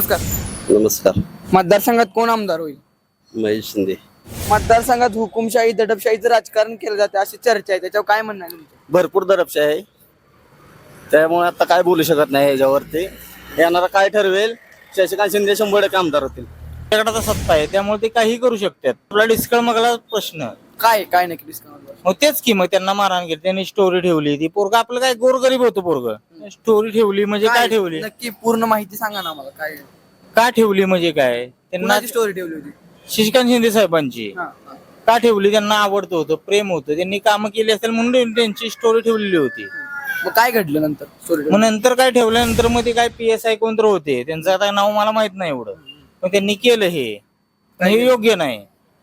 नमस्कार. नमस्कार. मतदारसंघात कोण आमदार होईल? महेश शिंदे. मतदारसंघात हुकुमशाही दडपशाहीचं राजकारण केलं जाते अशी चर्चा आहे. त्याच्यावर काय म्हणणं आहे तुमचं? भरपूर दरपशा आहे. त्यामुळे आता काय बोलू शकत नाही याच्यावरती येणारा काय ठरवेल? शशिकांत शिंदे शंभर टक्के आमदार होतील. त्यांच्याकडे आता सत्ता आहे त्यामुळे ते काही करू शकतात. आपला डिस्कळ मगला प्रश्न. काय काय नक्की डिस्काउंट मग तेच की मग त्यांना मारहाण केली त्यांनी स्टोरी ठेवली. ती पोरग आपलं काय गोरगरीब होतं पोरग. स्टोरी ठेवली म्हणजे काय ठेवली? नक्की पूर्ण माहिती सांगा ना मला काय? का ठेवली म्हणजे काय? त्यांना कुणाची स्टोरी ठेवली होती? शशिकांत शिंदे साहेबांची. हा, हा. का ठेवली? त्यांना आवडतं होतं प्रेम होतं. त्यांनी कामं केली असेल म्हणून त्यांची स्टोरी ठेवलेली होती. मग काय घडलं नंतर स्टोरी मग नंतर काय ठेवल्यानंतर मग ते काय पी एस आय कोणतर होते? त्यांचं आता नाव मला माहीत नाही एवढं. पण त्यांनी केलं हे. हे योग्य नाही.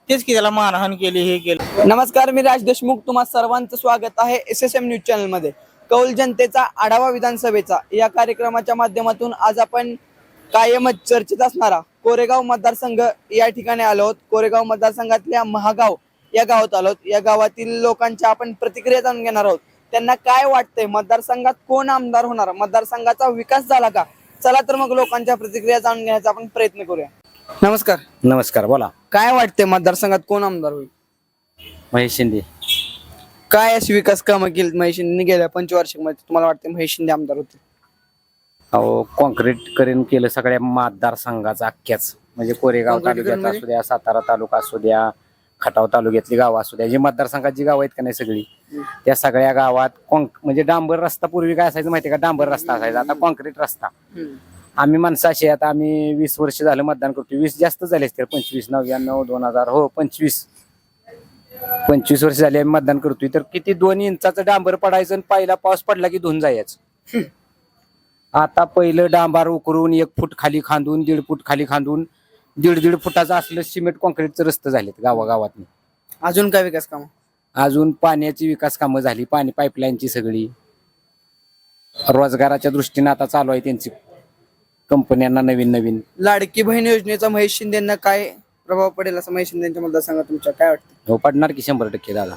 तेच की त्याला मारहाण केली हे केलं. नमस्कार मी राज देशमुख. तुम्हा सर्वांचं स्वागत आहे एस एस एम न्यूज चॅनलमध्ये कौल जनतेचा आढावा विधानसभेचा. या कार्यक्रमाच्या माध्यमातून आज आपण कायमच चर्चेत असणारा कोरेगाव मतदारसंघ या ठिकाणी आलो आहोत. कोरेगाव मतदारसंघातल्या महागाव या गावात आलो आहोत. या गावातील लोकांच्या आपण प्रतिक्रिया जाणून घेणार आहोत. त्यांना काय वाटतंय? मतदारसंघात कोण आमदार होणार? मतदारसंघाचा विकास झाला का? चला तर मग लोकांच्या प्रतिक्रिया जाणून घेण्याचा आपण प्रयत्न करूया. नमस्कार. नमस्कार बोला. काय वाटतंय मतदारसंघात कोण आमदार होईल? महेश शिंदे. काय अशी विकास कामं केली महेश शिंदे गेल्या पंचवार्षिकमध्ये तुम्हाला वाटतं महेश शिंदे आमदार होते अहो कॉन्क्रीट करीन केलं सगळ्या मतदारसंघाचा अख्ख्याच. म्हणजे कोरेगाव तालुक्यात म्हणजे? असू द्या सातारा तालुका असू द्या खटाव तालुक्यातली गावं असू द्या जी मतदारसंघात जी गावं आहेत का नाही सगळी त्या सगळ्या गावात कॉन्क म्हणजे डांबर रस्ता पूर्वी काय असायचं माहिती का? डांबर रस्ता असायचा. आता कॉन्क्रीट रस्ता. आम्ही माणसं अशी आता आम्ही वीस वर्ष झालं मतदान करतो वीस जास्त झाले असतील. पंचवीस नव्याण्णव दोन हजार हो पंचवीस. पंचवीस वर्ष झाली आम्ही मतदान करतोय. तर किती दोन इंचाचं डांबर पडायचं आणि पहिला पाऊस पडला की धुऊन जायचं? आता पहिलं डांबार उकरून एक फूट खाली खांदून दीड फूट खाली खांदून दीड दीड फुटाचं असलं सिमेंट कॉन्क्रीटचं रस्ते झालेत गावागावात अजून काय विकास कामं? अजून पाण्याची विकास कामं झाली. पाणी पाईपलाईनची सगळी. रोजगाराच्या दृष्टीने आता चालू आहे त्यांची. कंपन्यांना नवीन नवीन. लाडकी बहीण योजनेचा महेश शिंदेना काय प्रभाव पडेल असं महेश शिंदेच्या मतदारसंघात तुमच्या. काय वाटतं? हो पडणार की शंभर टक्के दादा.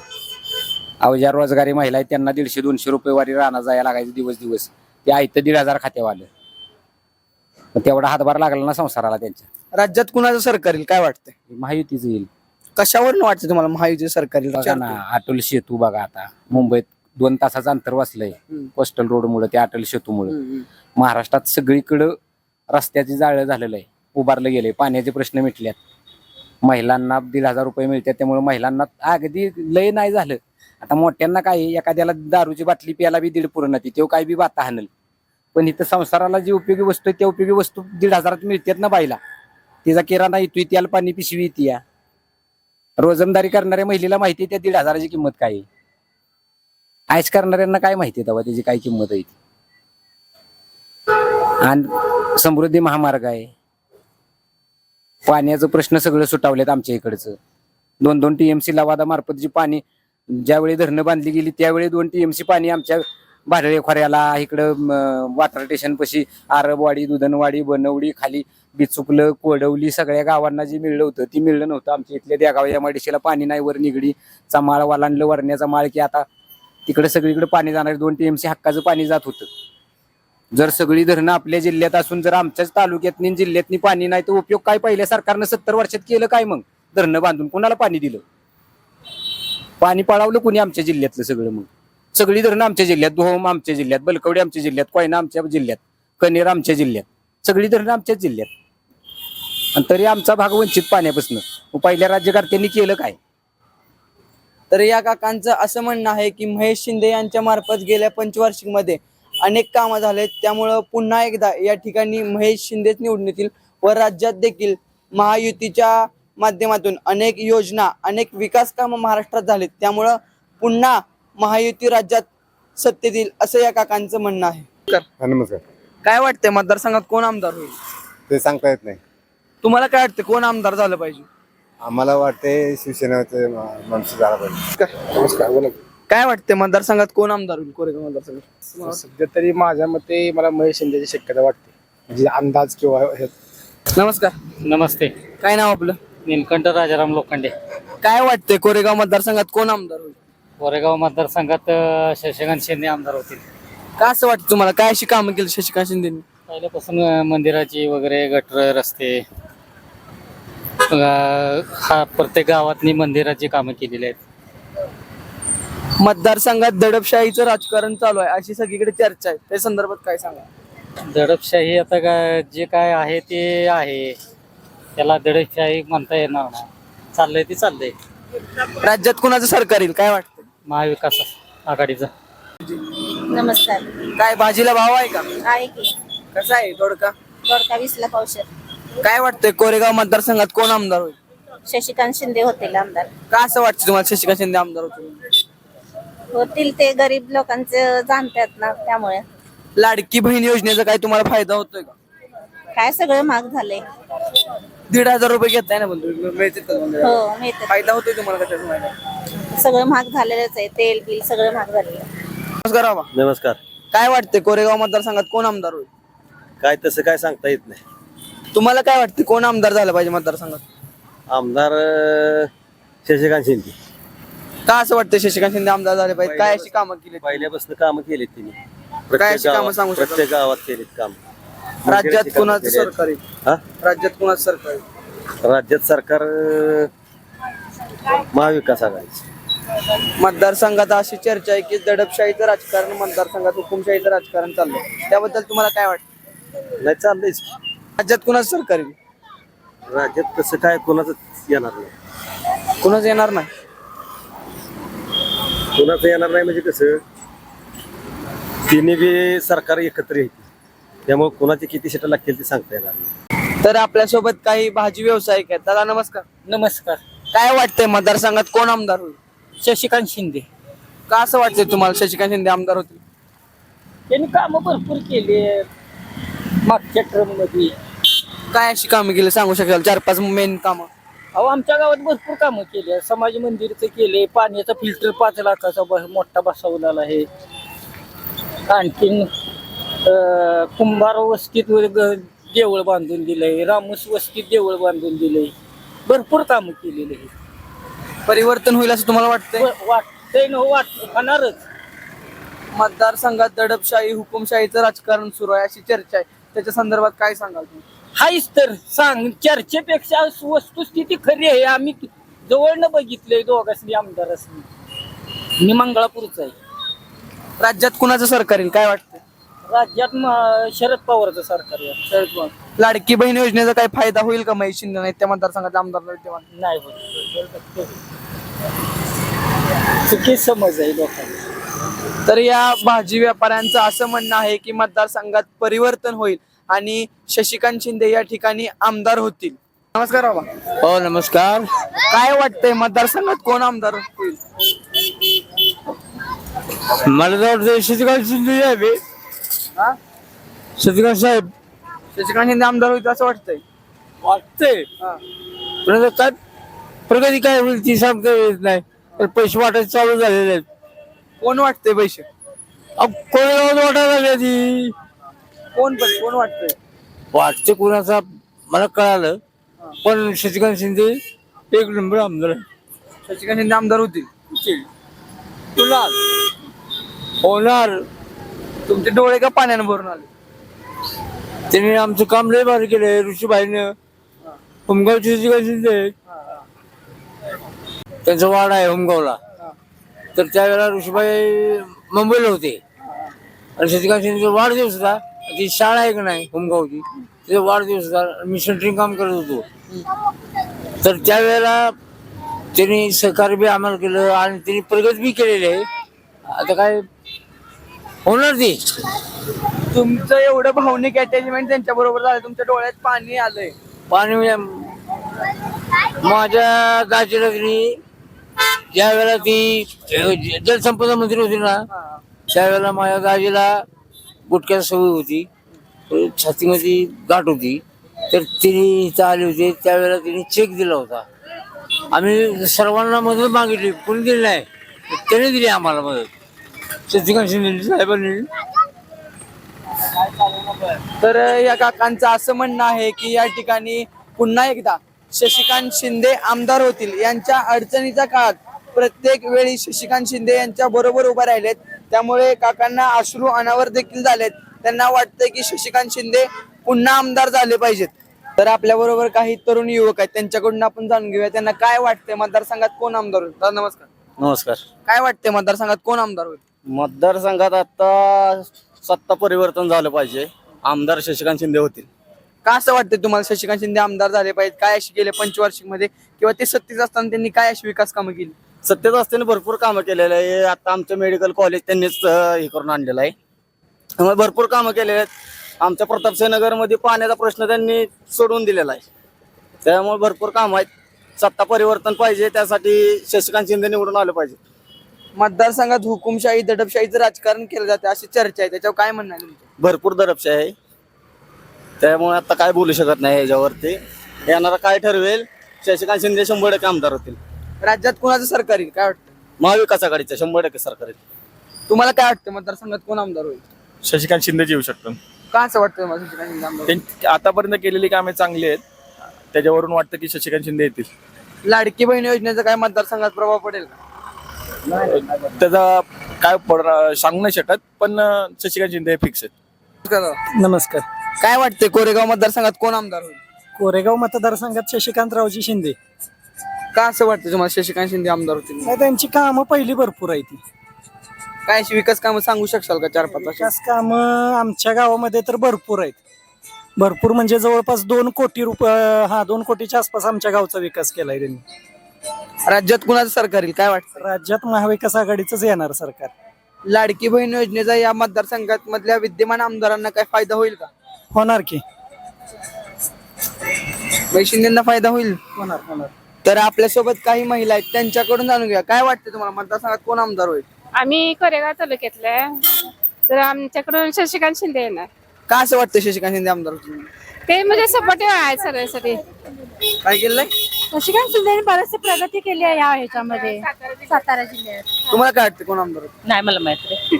अहो ज्या रोजगारी महिला आहेत त्यांना दीडशे दोनशे रुपये वारी राहणार जायला लागायचं दिवस दिवस. ते आहे तर दीड हजार खात्यावर आलं. मग तेवढा हातभार लागला ना संसाराला त्यांच्या राज्यात कुणाचं सरकार येईल काय वाटतंय? महायुतीच येईल. कशावर वाटतं तुम्हाला महायुती सरकार येईल? बघा ना अटल सेतू बघा आता. मुंबईत दोन तासाचं अंतर वाचलंय हम्म. कोस्टल रोड मुळे त्या अटल हम्म, हम्म. महाराष्ट्रात सगळीकडं रस्त्याची जाळं झालेलं आहे. उभारलं गेले. पाण्याचे प्रश्न मिटल्यात. महिलांना दीड हजार रुपये मिळतात. त्यामुळे महिलांना अगदी लय नाही झालं. आता मोठ्यांना काय एखाद्याला दारूची बाटली प्यायला बी दीड पूर्ण ती तो काय बी बाता हाणल पण इथं संसाराला जी उपयोगी वस्तू आहे त्या उपयोगी वस्तू दीड हजारात मिळतात ना बाईला. तिचा किराणा येतोय त्याला पाणी पिशवी येते या. रोजंदारी करणाऱ्या महिलेला माहिती आहे त्या दीड हजाराची किंमत काय आहे? आयस करणाऱ्यांना काय माहिती आहे तेव्हा? त्याची काय किंमत आहे ती? आणि समृद्धी महामार्ग आहे. पाण्याचं प्रश्न सगळं सुटावलेत आमच्या इकडचं. दोन दोन टीएमसी लवादामार्फत जी पाणी ज्यावेळी धरणं बांधली गेली त्यावेळी दोन टीएमसी पाणी आमच्या भाडळे खोऱ्याला इकडं वाटर स्टेशन पशी आरबवाडी दुधनवाडी बनवडी खाली बिचुकलं कोडवली सगळ्या गावांना जे मिळलं होतं ती मिळलं नव्हतं. आमच्या इथल्या देगाव या माडिशीला पाणी नाही वर निगडी माळ वालांडलं वरण्याचा माळ की आता तिकडे सगळीकडे पाणी जाणार दोन टीएमसी हक्काचं पाणी जात होतं. जर सगळी धरणं आपल्या जिल्ह्यात असून जर आमच्याच तालुक्यातनी जिल्ह्यातनी पाणी नाही तर उपयोग काय? पहिल्या सरकारनं सत्तर वर्षात केलं काय मग? धरणं बांधून कुणाला पाणी दिलं? पाणी पळावलं कुणी आमच्या जिल्ह्यातलं सगळं मग? सगळी धरणं आमच्या जिल्ह्यात दोहोम आमच्या जिल्ह्यात बलकवडी आमच्या जिल्ह्यात कोयना आमच्या जिल्ह्यात कनेर आमच्या जिल्ह्यात सगळी धरणं आमच्याच जिल्ह्यात. आणि तरी आमचा भाग वंचित पाण्यापासून. पहिल्या राज्यकर्त्यांनी केलं काय? तर या काकांचं असं म्हणणं आहे की महेश शिंदे यांच्या मार्फत गेल्या पंचवार्षिकमध्ये अनेक कामं झालेत. त्यामुळं पुन्हा एकदा या ठिकाणी महेश शिंदेच निवडून येतील व राज्यात देखील महायुतीच्या माध्यमातून अनेक योजना अनेक विकास कामं महाराष्ट्रात झालेत. त्यामुळं पुन्हा महायुती राज्यात सत्तेत येईल असं या काकांचं म्हणणं आहे. हा, नमस्कार. काय वाटतंय मतदारसंघात कोण आमदार होईल? ते सांगता येत नाही. तुम्हाला काय वाटतं कोण आमदार झालं पाहिजे? आम्हाला वाटते शिवसेनेचे माणूस झाला पाहिजे. नमस्कार. बोला काय वाटतंय मतदारसंघात कोण आमदार होईल? कोरेगाव मतदारसंघात? सध्या तरी माझ्या मते मला महेश शिंदेची शक्यता वाटते. म्हणजे अंदाज किंवा हे- नमस्कार. नमस्ते. काय नाव आपलं? निलकंठ राजाराम लोखंडे. काय वाटतंय कोरेगाव मतदारसंघात कोण आमदार होईल? कोरेगाव मतदारसंघात शशिकांत शिंदे आमदार होतील. का असं वाटतं तुम्हाला? काय अशी कामं केली शशिकांत शिंदेनी? पहिल्यापासून अं, मंदिराची वगैरे गटर रस्ते अं, हा प्रत्येक गावातनी मंदिराची कामं केलेली आहेत. मतदारसंघात दडपशाहीचं राजकारण चालू आहे. अशी सगळीकडे चर्चा आहे. त्या संदर्भात काय सांगा दडपशाही आता काय जे काय आहे ते आहे. त्याला दडपशाही म्हणता येणार नाही. चाललंय ते चाललंय. राज्यात कुणाचं सरकार येईल? काय वाटतं? महाविकास आघाडीचं. नमस्कार. काय भाजीला भाव आहे का? आहे की. कसा आहे दोडका? दोडका वीसला पावशर काय वाटतंय कोरेगाव मतदारसंघात कोण आमदार होईल? शशिकांत शिंदे होतील आमदार. का असं वाटतं तुम्हाला शशिकांत शिंदे आमदार होतील? होतील ते गरीब लोकांचे जाणतात ना त्यामुळे. लाडकी बहीण योजनेचा काय तुम्हाला फायदा होतोय का? काय सगळं महाग झालंय. दीड हजार रुपये घेताय ना पण तुम्ही मिळतील का तुम्हाला? हो फायदा होतोय तुम्हाला कशाचा फायदा? सगळं महाग झालेलंच आहे तेल बिल सगळं महाग झालेलं आहे. नमस्कार बाबा नमस्कार. काय वाटतंय कोरेगाव मतदारसंघात कोण आमदार होईल? काय तसं काय सांगता येत नाही. तुम्हाला काय वाटतं कोण आमदार झालं पाहिजे मतदारसंघात? आमदार शशिकांत शिंदे. का असं वाटतं शशिकांत शिंदे आमदार झाले पाहिजे? काय अशी कामं केली पहिल्यापासून कामं केलीत तिने. काय अशी कामं सांगू शकाल? प्रत्येक गावात केलीत काम. राज्यात कुणाचं सरकार? राज्यात कुणाचं सरकार? राज्यात सरकार अं, महाविकास आघाडी मतदारसंघात अशी चर्चा आहे की दडपशाहीचं राजकारण मतदारसंघात हुकुमशाहीचं राजकारण चाललंय. त्याबद्दल तुम्हाला काय वाटतं? नाही चाललंयच. राज्यात कुणाचं सरकार? राज्यात तसं काय कोणाच येणार नाही. कुणाच येणार नाही? कोणाचं येणार नाही म्हणजे कसं? तिन्ही बी सरकार एकत्र येते त्यामुळे कोणाची किती सीटं लागतील ते सांगता येणार नाही. तर आपल्यासोबत काही भाजी व्यावसायिक आहेत. दादा नमस्कार. नमस्कार. काय वाटतंय मतदारसंघात कोण आमदार होईल? शशिकांत शिंदे. का असं वाटतंय तुम्हाला शशिकांत शिंदे आमदार होतील? त्यांनी कामं भरपूर केली मागच्या ट्रममध्ये. काय अशी कामं केली? सांगू शकाल? चार पाच मेन कामं. अहो आमच्या गावात भरपूर कामं केली आहे समाज मंदिरचं केले पाण्याचा फिल्टर पाच लाखाचा ब- मोठा बसवलेला आहे. आणखीन अं, कुंभार वस्तीत व- ग- देऊळ बांधून दिलंय रामूस वस्तीत देऊळ बांधून दिलंय. भरपूर कामं केलेली आहे परिवर्तन होईल असं तुम्हाला वाटतंय? व- वाटतंय ना वाट होणारच. मतदारसंघात दडपशाही हुकुमशाहीचं राजकारण सुरू आहे अशी चर्चा आहे. त्याच्या संदर्भात काय सांगाल तुम्ही? हायच तर सांग चर्चेपेक्षा वस्तुस्थिती खरी आहे. आम्ही जवळनं बघितलंय दोघांनी आमदारांनी मी मंगळापूरचा आहे. राज्यात कुणाचं सरकार येईल? काय वाटतं? राज्यात म- शरद पवारचं सरकार आहे शरद पवार. लाडकी बहीण योजनेचा काय फायदा होईल का महेश शिंदे? नाही त्या मतदारसंघात आमदार विद्यमान नाही होत. चुकी समज आहे लोकांना तर या भाजी व्यापाऱ्यांचं असं म्हणणं आहे की मतदारसंघात परिवर्तन होईल. आणि शशिकांत शिंदे या ठिकाणी आमदार होतील. नमस्कार बाबा. हो नमस्कार. काय वाटतंय मतदारसंघात कोण आमदार होईल? मला तर वाटतं शशिकांत शिंदे हा? शशिकांत साहेब. शशिकांत शिंदे आमदार होईल असं वाटतंय. वाटतंय. हा. पण आता काय प्रगती काय होईल ती सांगता येत नाही. तर पैसे वाटायचे चालू झालेले आहेत. कोण वाटतंय पैसे? अहो, वाटायला लागली ती? कोण पण कोण वाटतंय? वाटते कोणाचा मला कळालं पण शशिकांत शिंदे एक नंबर आमदार आहे शशिकांत शिंदे आमदार होतील. तुला होणार. तुमचे डोळे का पाण्याने भरून आले? त्यांनी आमचं काम लय भारी केलंय ऋषीबाईनं. हुमगावची शशिकांत शिंदे त्यांचा वाडा आहे हुमगावला. तर त्यावेळेला ऋषीबाई मुंबईला होते. आणि शशिकांत शिंदे वाढदिवस होता. ती शाळा आहे का नाही हुमगावची. तिथे वाढदिवस होता मी सेंटरिंग काम करत होतो. तर त्यावेळेला त्यांनी सहकार्य बी आम्हाला केलं आणि त्यांनी प्रगती बी केलेली. आहे आता काय होणार ती? तुमचं एवढं भावनिक अटॅचमेंट त्यांच्या बरोबर झालं तुमच्या डोळ्यात पाणी आलंय. पाणी म्हणजे माझ्या दाजीला त्यांनी ज्या वेळेला ती जलसंपदा मंत्री होती ना त्यावेळेला माझ्या दाजीला गुटख्याची सवय होती. छातीमध्ये गाठ होती. तर तिने इथं आले होते. त्यावेळेला तिने चेक दिला होता. आम्ही सर्वांना मदत मागितली. कोणी दिली नाही? त्याने दिली आम्हाला मदत. शशिकांत शिंदे साहेबांनी तर या काकांचं असं म्हणणं आहे की या ठिकाणी पुन्हा एकदा शशिकांत शिंदे आमदार होतील. यांच्या अडचणीच्या काळात प्रत्येक वेळी शशिकांत शिंदे यांच्या बरोबर उभे राहिलेत. त्यामुळे काकांना अश्रू अनावर देखील झालेत. त्यांना वाटतंय की शशिकांत शिंदे पुन्हा आमदार झाले पाहिजेत. तर आपल्या बरोबर काही तरुण युवक आहेत त्यांच्याकडून आपण जाणून घेऊया. त्यांना काय वाटतंय मतदारसंघात कोण आमदार होईल? दादा, नमस्कार. नमस्कार. काय वाटतंय मतदारसंघात कोण आमदार होईल? मतदारसंघात आता सत्ता परिवर्तन झालं पाहिजे. आमदार शशिकांत शिंदे होतील. का असं वाटतंय तुम्हाला शशिकांत शिंदे आमदार झाले पाहिजेत? काय अशी केले पंचवार्षिकमध्ये किंवा ते सत्तेत असताना त्यांनी काय अशी विकास कामं केली? सत्तेत असताना भरपूर कामं केलेलं आहे. आता आमचं मेडिकल कॉलेज त्यांनीच हे करून आणलेलं आहे. त्यामुळे भरपूर कामं केलेली आहेत. आमच्या प्रतापसिंहनगरमध्ये पाण्याचा प्रश्न त्यांनी सोडवून दिलेला आहे. त्यामुळे भरपूर कामं आहेत. सत्ता परिवर्तन पाहिजे त्यासाठी शशिकांत शिंदे निवडून आले पाहिजे. मतदारसंघात हुकुमशाही दडपशाहीचं राजकारण केलं जाते अशी चर्चा आहे. त्याच्यावर काय म्हणणं आहे तुमचं? भरपूर दरपशा आहे. त्यामुळे आता काय बोलू शकत नाही याच्यावरती येणारा काय ठरवेल? शशिकांत शिंदे शंभर टक्के आमदार होतील. राज्यात कोणाचं सरकार येईल? काय वाटतं? महाविकास आघाडीचं शंभर टक्के सरकार येईल. तुम्हाला काय वाटतं? मतदारसंघात कोण आमदार होईल? शशिकांत शिंदे येऊ शकतो का असं वाटतं शशिकांत शिंदे आमदार होईल? त्यांची आतापर्यंत केलेली कामे चांगली आहेत. त्याच्यावरून वाटतं की शशिकांत शिंदे येतील. लाडकी बहीण योजनेचा काय मतदारसंघात प्रभाव पडेल का? त्याचा काय पड- सांगू नाही शकत पण अं, शशिकांत शिंदे फिक्स आहेत. नमस्कार. काय वाटतंय? कोरेगाव मतदारसंघात कोण आमदार होईल? कोरेगाव मतदारसंघात शशिकांतरावजी शिंदे. का असं वाटतं तुम्हाला शशिकांत शिंदे आमदार होतील? नाही, त्यांची कामं पहिली भरपूर आहे ती काय अशी विकास कामं सांगू शकशाल का चार पाच अशी? विकास कामं आमच्या गावामध्ये तर भरपूर आहेत. भरपूर म्हणजे जवळपास दोन कोटी रुपये हा दोन कोटीच्या आसपास आमच्या गावचा विकास केलाय त्यांनी. राज्यात कुणाचं सरकार येईल काय वाटतं? राज्यात महाविकास आघाडीच येणार सरकार. लाडकी बहीण योजनेचा या मतदारसंघात मधल्या विद्यमान आमदारांना काय फायदा होईल का? होणार की. शिंदेना फायदा होईल? होणार होणार. तर आपल्यासोबत काही महिला आहेत त्यांच्याकडून जाणून घ्या काय वाटतं तुम्हाला? मतदारसंघात कोण आमदार होईल? आम्ही कोरेगाव तालुक्यातले. आहे. तर आमच्याकडून शशिकांत शिंदे येणार. का असं वाटतं शशिकांत शिंदे आमदार होतील? ते म्हणजे सपोर्टिव्ह आहे सगळ्यासाठी. काय केलंय? शशिकांत शिंदेने बरेचसे प्रगती केली आहे या ह्याच्यामध्ये. सातारा जिल्ह्यात. तुम्हाला काय वाटतं कोण आमदार होईल? नाही मला माहीत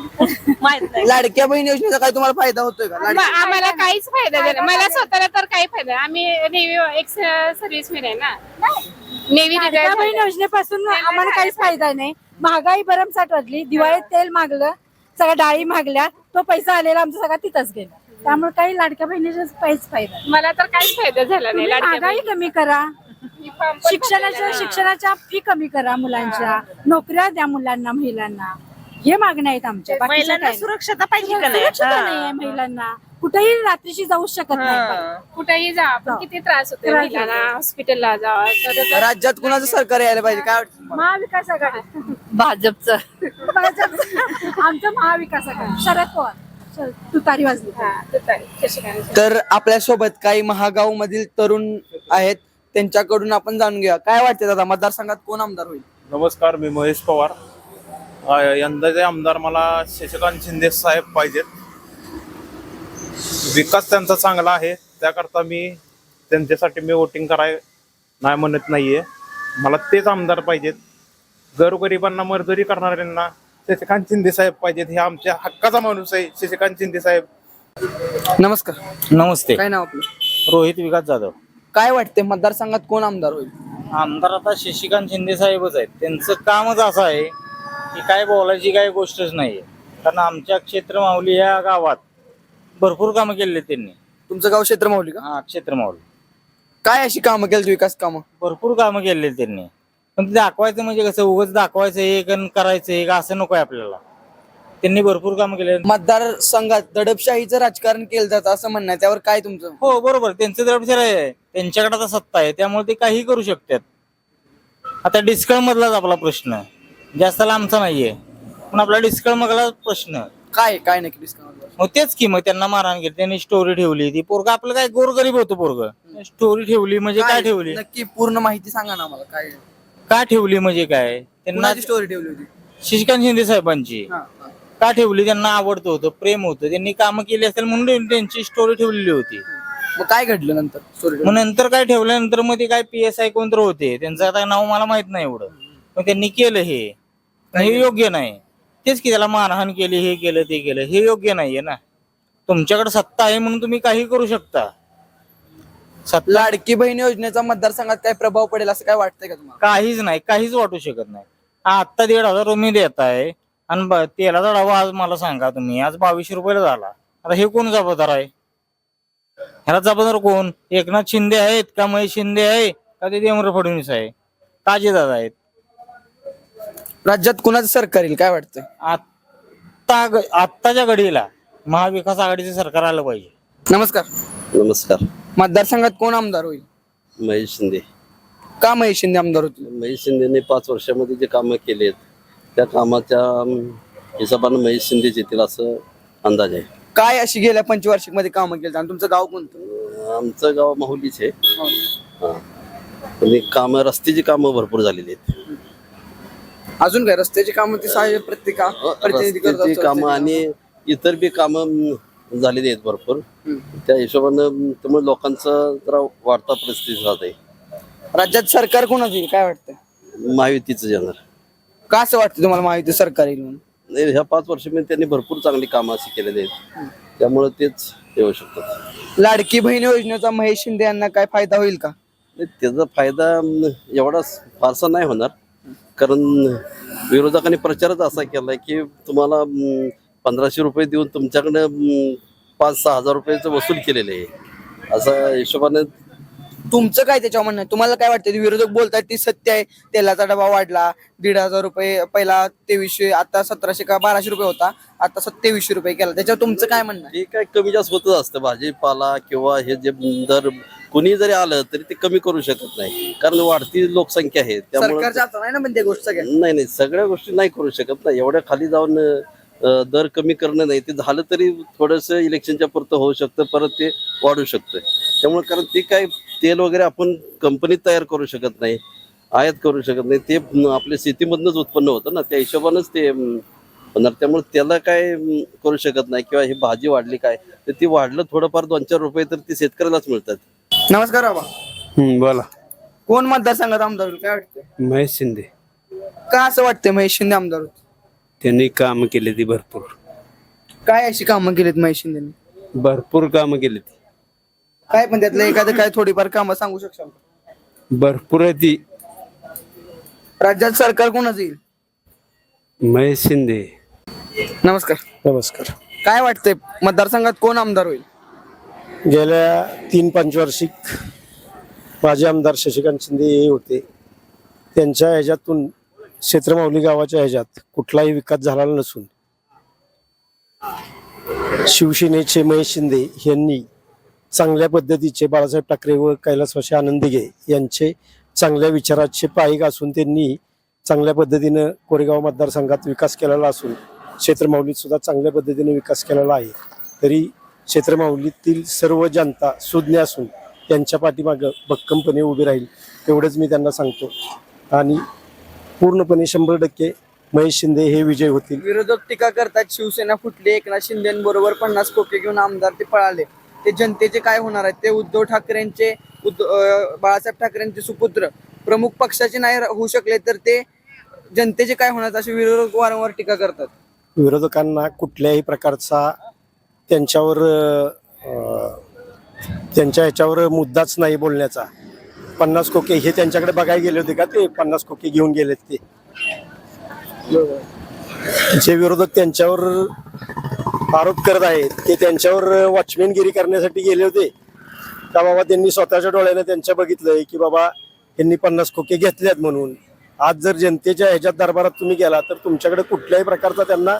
माहीत नाही. लाडक्या बहीण योजनेचा काय तुम्हाला फायदा होतोय का? आम्हाला काहीच फायदा झाला मला स्वतःला तर काही फायदा नाही. आम्ही नेव्ही एक्स सर्व्हिसमॅन आहे ना. नेव्ही लाडक्या बहीण योजनेपासून आम्हाला काहीच फायदा नाही. महागाई भरमसाठ वाढली दिवाळीत तेल मागलं सगळ्या डाळी मागल्या तो पैसा आलेला आमचा सगळा तिथंच गेला. त्यामुळे काही लाडक्या बहिणीचा काहीच फायदा नाही. मला तर काहीच फायदा झाला नाही तुम्ही लाडक्या महागाई कमी करा. शिक्षणाच्या. शिक्षणाच्या फी कमी करा मुलांच्या. नोकऱ्या द्या मुलांना महिलांना. हे मागण्या आहेत आमच्या. बाकीच्या महिलांना काही नाही. सुरक्षता पाहिजे का नाही? महिलांना. कुठेही रात्रीची जाऊ शकत नाही हा. कुठेही जा आपण किती त्रास होतो त्रास महिलांना. हॉस्पिटलला तर- तर- राज्यात कुणाचं सरकार यायला पाहिजे? काय वाटतं तुम्हाला? महाविकास आघाडी. भाजपचं. भाजप आमचं महाविकास आघाडी. शरद पवार. शरद- तुतारी वाजली. हा, तर आपल्यासोबत काही महागाव मधील तरुण आहेत. त्यांच्याकडून आपण जाणून घेऊया. काय वाटते दादा? मतदारसंघात कोण आमदार होईल? नमस्कार मी महेश पवार. अं, यंदाचे आमदार मला शशिकांत शिंदे साहेब पाहिजेत. विकास त्यांचा चांगला आहे. त्याकरता मी त्यांच्यासाठी मी वोटिंग कराय नाही म्हणत नाहीये. मला तेच आमदार पाहिजेत. गरगरिबांना मर्दरी करणाऱ्यांना शशिकांत शिंदे साहेब पाहिजेत. हे आमच्या हक्काचा माणूस आहे शशिकांत शिंदे साहेब. नमस्कर. नमस्ते. काय नाव आपलं? रोहित विकास जाधव. काय वाटते मतदारसंघात कोण आमदार होईल? आमदार आता शशिकांत शिंदे साहेबच आहेत. त्यांचं कामच असं आहे की काय बोलायची काही गोष्टच नाहीये. कारण आमच्या क्षेत्र माऊली या गावात भरपूर कामं केलेली त्यांनी. तुमचं गाव क्षेत्र माहुली का? हा क्षेत्र काय अशी कामं केली विकास कामं? भरपूर कामं केलेली त्यांनी. पण ते दाखवायचं म्हणजे कसं उगाच दाखवायचं एक आणि करायचं एक असं नको आहे आपल्याला. त्यांनी भरपूर कामं केले मतदारसंघात दडपशाहीचं राजकारण केलं जातं असं म्हणणं आहे. त्यावर काय तुमचं? हो बरोबर. त्यांचं दडपशार आहे. त्यांच्याकडे आता सत्ता आहे. त्यामुळे ते काही करू शकतात. आता डिस्कळ मधलाच आपला प्रश्न जास्त लांबचा नाहीये. पण आपला डिस्कळ मधला प्रश्न काय काय नक्की discount? मग तेच की मग त्यांना मारहाण केली त्यांनी स्टोरी ठेवली. ती पोरग आपलं काय गोरगरीब होतं पोरग. स्टोरी ठेवली म्हणजे काय ठेवली? नक्की पूर्ण माहिती सांगा ना आम्हाला काय? का ठेवली म्हणजे काय? त्यांना कुणाची स्टोरी ठेवली होती? शशिकांत शिंदे साहेबांची. हा, हा. का ठेवली? त्यांना आवडतं होतं प्रेम होतं. त्यांनी कामं केली असेल म्हणून त्यांची स्टोरी ठेवलेली होती. मग काय घडलं नंतर? स्टोरी मग नंतर काय ठेवल्यानंतर मग ते काय पी एस आय कोणतर होते? त्यांचं आता नाव मला माहीत नाही एवढं. पण त्यांनी केलं हे. हे योग्य नाही. तेच की त्याला मारहाण केली हे केलं ते केलं. हे योग्य नाहीये ना. तुमच्याकडे सत्ता आहे म्हणून तुम्ही काही करू शकता. सत्ता लाडकी बहीण योजनेचा मतदारसंघात काय प्रभाव पडेल असं काय वाटतंय का तुम्हाला? काहीच नाही काहीच वाटू शकत नाही. आता दीड हजार तुम्ही देत आहे. आणि ब- तेलाचा डबा आज मला सांगा तुम्ही. आज बावीसशे रुपयाला झाला. आता हे कोण जबाबदार आहे? ह्याला जबाबदार कोण? एकनाथ शिंदे आहेत का महेश शिंदे आहे? का ते देवेंद्र फडणवीस आहे? ताजेदादा आहेत. राज्यात कुणाचं सरकार येईल? काय वाटतंय? आत्ता आत्ताच्या घडीला महाविकास आघाडीचं सरकार आलं पाहिजे. नमस्कार. नमस्कार. मतदारसंघात कोण आमदार होईल? महेश शिंदे. का महेश शिंदे आमदार होतील? महेश शिंदेने पाच वर्षामध्ये जे कामं केलेत त्या कामाच्या हिशोबानं महेश शिंदेच येतील असं अंदाज आहे. काय अशी गेल्या पंचवार्षिकमध्ये कामं केली आणि तुमचं गाव कोणतं? अं, आमचं गाव माहुलीच आहे. हा. आणि कामं रस्त्याची कामं भरपूर झालेली आहेत. अजून काय रस्त्याची कामं ती साहेब प्रत्येक प्रतिनिधी रस्त्याची. कामं आणि इतर बी कामं झालेली आहेत भरपूर. त्या हिशोबानं त्यामुळे लोकांचं जरा वाढता परिस्थिती राहत आहे राज्यात सरकार कोणाचं येईल काय वाटतं महायुतीचं येणार. का असं वाटतं तुम्हाला माहिती सरकार येईल म्हणून? नाही ह्या पाच वर्षामध्ये त्यांनी भरपूर चांगली कामं अशी केलेली आहेत. त्यामुळे तेच येऊ शकतात. लाडकी बहीण योजनेचा महेश शिंदे यांना काय फायदा होईल का? नाही, त्याचा फायदा अं, एवढा फारसा नाही होणार. कारण विरोधकांनी प्रचारच असा केलाय की तुम्हाला पंधराशे रुपये देऊन तुमच्याकडे अं, पाच सहा हजार रुपयाचं वसूल केलेले आहे. असा हिशोबाने तुमचं काय त्याच्यावर म्हणणं? आहे? तुम्हाला काय वाटतं? विरोधक बोलतात ती सत्य आहे. तेलाचा डबा वाढला दीड हजार रुपये पहिला तेवीसशे आता सतराशे का बाराशे रुपये होता आता सत्तेवीसशे रुपये केला. त्याच्यावर तुमचं काय म्हणणं आहे? हे काय कमी जास्त होतच असतं. भाजीपाला किंवा हे जे दर कुणी जरी आलं तरी ते कमी करू शकत नाही. कारण वाढती लोकसंख्या आहे त्यामुळे सरकारच्या हातात आहे ना पण त्या गोष्ट सगळ्या? नाही नाही सगळ्या गोष्टी नाही करू शकत ना. एवढ्या खाली जाऊन अं, दर कमी करणं नाही. ते झालं तरी थोडंसं इलेक्शनच्या पुरतं होऊ शकतं परत ते वाढू शकतं. त्यामुळे कारण ते काय तेल वगैरे आपण कंपनीत तयार करू शकत नाही आयात करू शकत नाही. ते आपल्या शेतीमधनंच उत्पन्न होतं ना. त्या हिशोबानंच ते होणार त्यामुळे त्याला काय करू शकत नाही किंवा ही भाजी वाढली काय तर ती वाढलं थोडंफार दोन चार रुपये तर ती शेतकऱ्यालाच मिळतात. नमस्कार बाबा. बोला. कोण मतदारसंघात आमदार होईल काय वाटतं महेश शिंदे. का असं वाटतंय महेश शिंदे आमदार होतील? त्यांनी काम केले ती भरपूर. काय अशी कामं केलीत महेश शिंदेनी? भरपूर कामं केली ती. काय पण त्यातलं एखादं काय थोडीफार कामं सांगू शकशाल का? भरपूर आहे ती. राज्यात सरकार कोणाचं येईल? महेश शिंदे. नमस्कार. नमस्कार. काय वाटतंय मतदारसंघात कोण आमदार होईल? गेल्या तीन पंचवार्षिक माजी आमदार शशिकांत शिंदे हे होते. त्यांच्या ह्याच्यातून क्षेत्रमाऊली गावाच्या ह्याच्यात कुठलाही विकास झालेला नसून शिवसेनेचे महेश शिंदे यांनी चांगल्या पद्धतीचे बाळासाहेब ठाकरे व कैलासवासी आनंदिगे यांचे चांगल्या विचाराचे पायिक असून त्यांनी चांगल्या पद्धतीनं कोरेगाव मतदारसंघात विकास केलेला असून क्षेत्रमाऊलीत सुद्धा चांगल्या पद्धतीने विकास केलेला आहे. तरी क्षेत्रमाऊलीतील सर्व जनता सुज्ञ असून त्यांच्या पाठीमागं भक्कमपणे उभी राहील एवढंच मी त्यांना सांगतो. आणि पूर्णपणे शंभर टक्के महेश शिंदे हे विजय होतील. विरोधक टीका करतात शिवसेना फुटली एकनाथ शिंदेबरोबर पन्नास कोके घेऊन आमदार ते पळाले. ते जनतेचे काय होणार आहेत ते उद्धव ठाकरेंचे बाळासाहेब ठाकरेंचे सुपुत्र प्रमुख पक्षाचे नाही होऊ शकले तर ते जनतेचे काय होणार असे विरोधक वारंवार टीका करतात? विरोधकांना कुठल्याही प्रकारचा त्यांच्यावर त्यांच्या ह्याच्यावर मुद्दाच नाही बोलण्याचा. पन्नास खोके हे त्यांच्याकडे बघायला गेले होते का ते? पन्नास खोके घेऊन गेलेत ते. जे विरोधक त्यांच्यावर आरोप करत आहेत ते त्यांच्यावर वॉचमॅनगिरी करण्यासाठी गेले होते. का बाबा त्यांनी स्वतःच्या डोळ्याने त्यांच्या बघितलंय की बाबा यांनी पन्नास खोके घेतल्यात म्हणून? आज जर जनतेच्या ह्याच्यात दरबारात तुम्ही गेला तर तुमच्याकडे कुठल्याही प्रकारचा त्यांना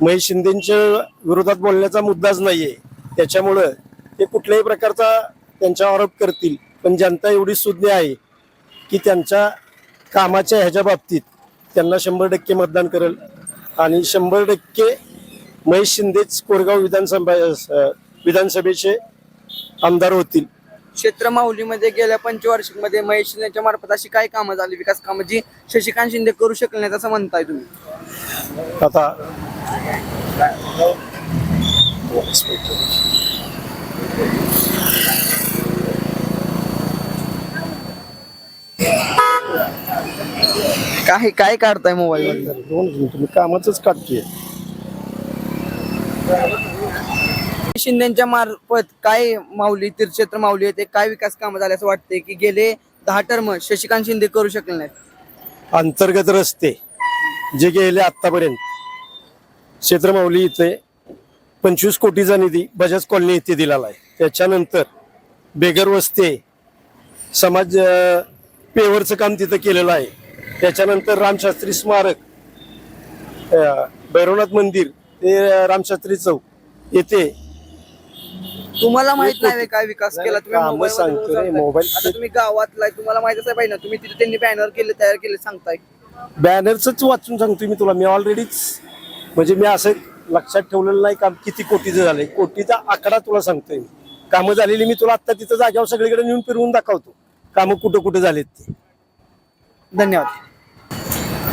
महेश शिंदेच्या विरोधात बोलण्याचा मुद्दाच नाहीये. त्याच्यामुळं ते कुठल्याही प्रकारचा त्यांच्या आरोप करतील पण जनता एवढी सुज्ञ आहे की त्यांच्या कामाच्या ह्याच्या बाबतीत त्यांना शंभर टक्के मतदान करेल. आणि शंभर टक्के महेश शिंदेच कोरगाव विधानसभा विधानसभेचे आमदार होतील. क्षेत्र माहुलीमध्ये गेल्या पंचवार्षिकमध्ये महेश शिंदेच्या मार्फत अशी काय कामं झाली? विकास कामं जी शशिकांत शिंदे करू शकले नाहीत असं म्हणताय तुम्ही. आता काय काय काढताय मोबाईल दोन तुम्ही कामाच काढतोय शिंदेच्या मार्फत काय माऊली तीर्थक्षेत्र माऊली येते काय विकास कामं झाले असं वाटते की गेले दहा टर्म शशिकांत शिंदे करू शकले नाहीत? अंतर्गत रस्ते जे गेले आतापर्यंत क्षेत्रमाऊली इथे पंचवीस कोटीचा निधी बजाज कॉलनी इथे दिलेला आहे. त्याच्यानंतर बेगर वस्ते समाज अं, पेवरचं काम तिथं केलेलं आहे. त्याच्यानंतर रामशास्त्री स्मारक अं, भैरवनाथ मंदिर ते रामशास्त्री चौक येथे तुम्हाला माहीत नाही काय विकास केला तुम्ही कामं मोबाईलवर सांगतो रे, सांगताय. मोबाईल- आता तुम्ही गावातला आहे, तुम्हाला माहितच आहे पाहिजे ना तुम्ही तिथे त्यांनी बॅनर केले तयार केले सांगताय. बॅनरच वाचून सांगतो मी तुला मी ऑलरेडीच म्हणजे मी असं लक्षात ठेवलेलं नाही काम किती कोटीचं झालंय. कोटीचा आकडा तुला सांगतोय मी. कामं झालेली मी तुला आता तिथं जाग्यावर सगळीकडे नेऊन फिरवून दाखवतो. कामं कुठं कुठं झालेत ते. धन्यवाद.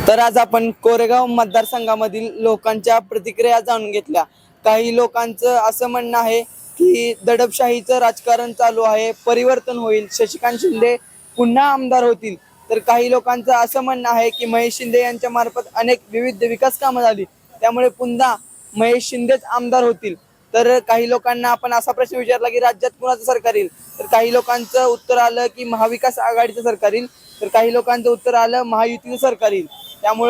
तर आज आपण कोरेगाव मतदारसंघामधील लोकांच्या प्रतिक्रिया जाणून घेतल्या. काही लोकांचं असं म्हणणं आहे की दडपशाहीचं राजकारण चालू आहे परिवर्तन होईल. शशिकांत शिंदे पुन्हा आमदार होतील. तर काही लोकांचं असं म्हणणं आहे की महेश शिंदे यांच्या मार्फत अनेक विविध विकास कामं झाली. त्यामुळे पुन्हा महेश शिंदेच आमदार होतील. तर काही लोकांना आपण असा प्रश्न विचारला की राज्यात कुणाचं सरकार येईल? तर काही लोकांचं उत्तर आलं की महाविकास आघाडीचं सरकार येईल. तर काही लोकांचं उत्तर आलं महायुतीचं सरकार येईल. त्यामुळं